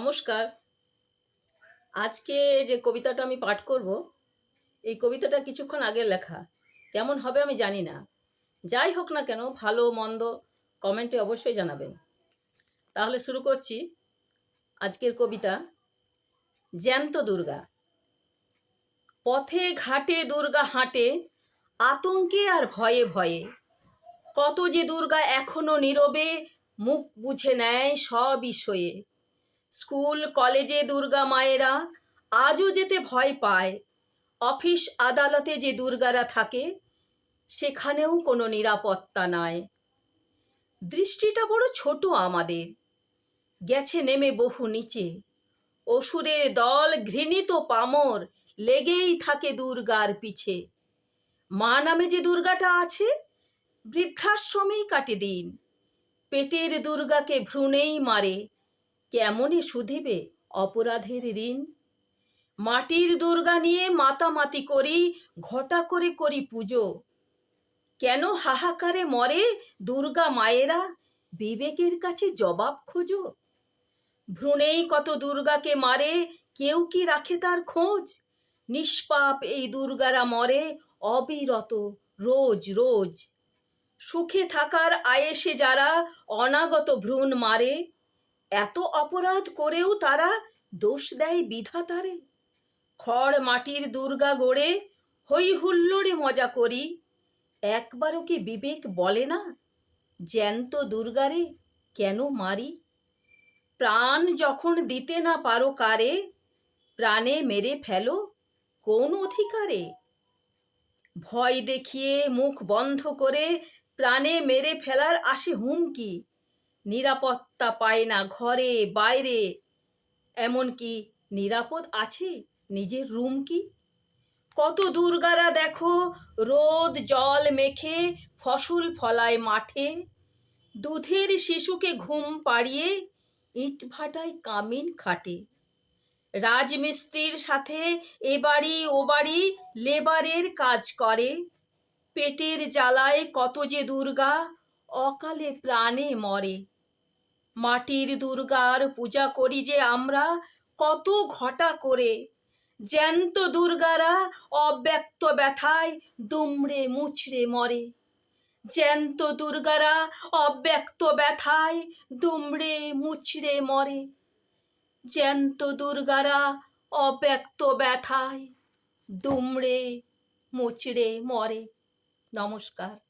নমস্কার। আজকে যে কবিতাটা আমি পাঠ করব, এই কবিতাটা কিছুক্ষণ আগে লেখা। কেমন হবে আমি জানি না। যাই হোক না কেন, ভালো মন্দ কমেন্টে অবশ্যই জানাবেন। তাহলে শুরু করছি আজকের কবিতা, জ্যান্ত দুর্গা। পথে ঘাটে দুর্গা হাঁটে, আতঙ্কে আর ভয়ে ভয়ে। কত যে দুর্গা এখনও নীরবে, মুখ বুঝে নেয় সব বিষয়ে স্কুল, কলেজে দুর্গা মায়েরা আজও যেতে ভয় পায়। অফিস আদালতে যে দুর্গারা থাকে, সেখানেও কোনো নিরাপত্তা নাই। দৃষ্টিটা বড় ছোট আমাদের। গেছে নেমে বহু নিচে। অসুরের দল ঘৃণিত পামর লেগেই থাকে দুর্গার পিছে। মা নামে যে দুর্গাটা আছে, বৃদ্ধাশ্রমেই কাটে দিন। পেটের দুর্গাকে ভ্রূণেই মারে। কেমনে শুধিবে অপরাধের ঋণ? মাটির দুর্গা নিয়ে মাতামাতি করি, ঘটা করে করি পুজো। কেন হাহাকারে মরে দুর্গা মায়েরা? বিবেকের কাছে জবাব খোঁজো। ভ্রূণেই কত দুর্গাকে মারে, কেউ কি রাখে তার খোঁজ? নিষ্পাপ এই দুর্গারা মরে অবিরত রোজ রোজ। সুখে থাকার আয়েসে যারা অনাগত ভ্রূণ মারে এত অপরাধ করেও তারা দোষ দেয় বিধাতারে? খড় মাটির দুর্গা গড়ে হই হুল্লোড়ে মজা করি। একবারও কি বিবেক বলে না, জ্যান্ত দুর্গারে কেন মারি? প্রাণ যখন দিতে না পারো কারে, প্রাণে মেরে ফেলো কোন অধিকারে? ভয় দেখিয়ে মুখ বন্ধ করে প্রাণে মেরে ফেলার আসে হুমকি নিরাপত্তা পায় না ঘরে, বাইরে। এমনকি নিরাপদ আছে? নিজের রুম কি? কত দুর্গারা দেখো রোদ, জল মেখে ফসল ফলায় মাঠে। দুধের শিশুকে ঘুম পাড়িয়ে ইট ভাটায় কামিন খাটে। রাজমিস্ত্রির সাথে এ বাড়ি, ও বাড়ি লেবারের কাজ করে। পেটের জ্বালায় কত যে দুর্গা, অকালে প্রাণে মরে। মাটির দুর্গার পূজা করি যে আমরা, কত ঘটা করে। জ্যান্ত দুর্গারা অব্যক্ত ব্যথায় দুমড়ে মুচড়ে মরে। জ্যান্ত দুর্গারা অব্যক্ত ব্যথায় দুমড়ে মুচড়ে মরে। জ্যান্ত দুর্গারা অব্যক্ত ব্যথায় দুমড়ে মুচড়ে মরে। নমস্কার।